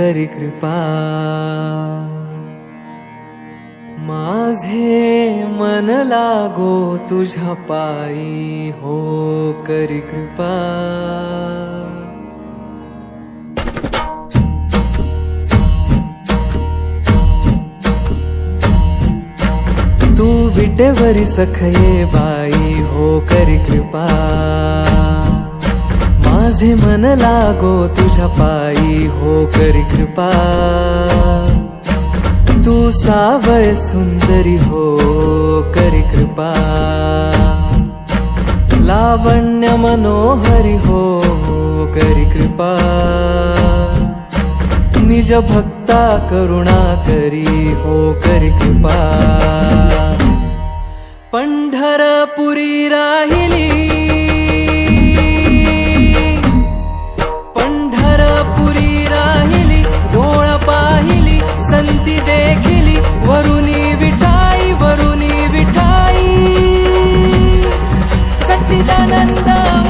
करी कृपा. माझे मन लागो तुझ्या पायी हो करी कृपा. तू विटेवरी सखये बाई हो करी कृपा. माझे मन लागो तुझ्या पायी हो करी कृपा. तू सावय सुंदरी हो करी कृपा. लावण्य मनोहरी हो करी कृपा. निज भक्ता करुणा करी हो करी कृपा. पंढरपुरी राहिली सच्चिदानंद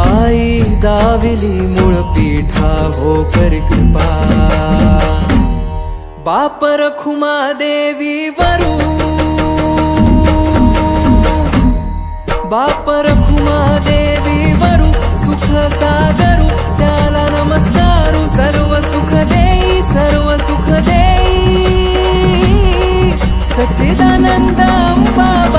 आई दाविली मूळ पीठा हो कृपा. बापर खुमा देवी वरू. बापर खुमा देवी वरू. सुख सागरू त्याला नमस्कारू सर्व सुख देई सर्व सुख देई. सच्चिदानंद अंबाबाई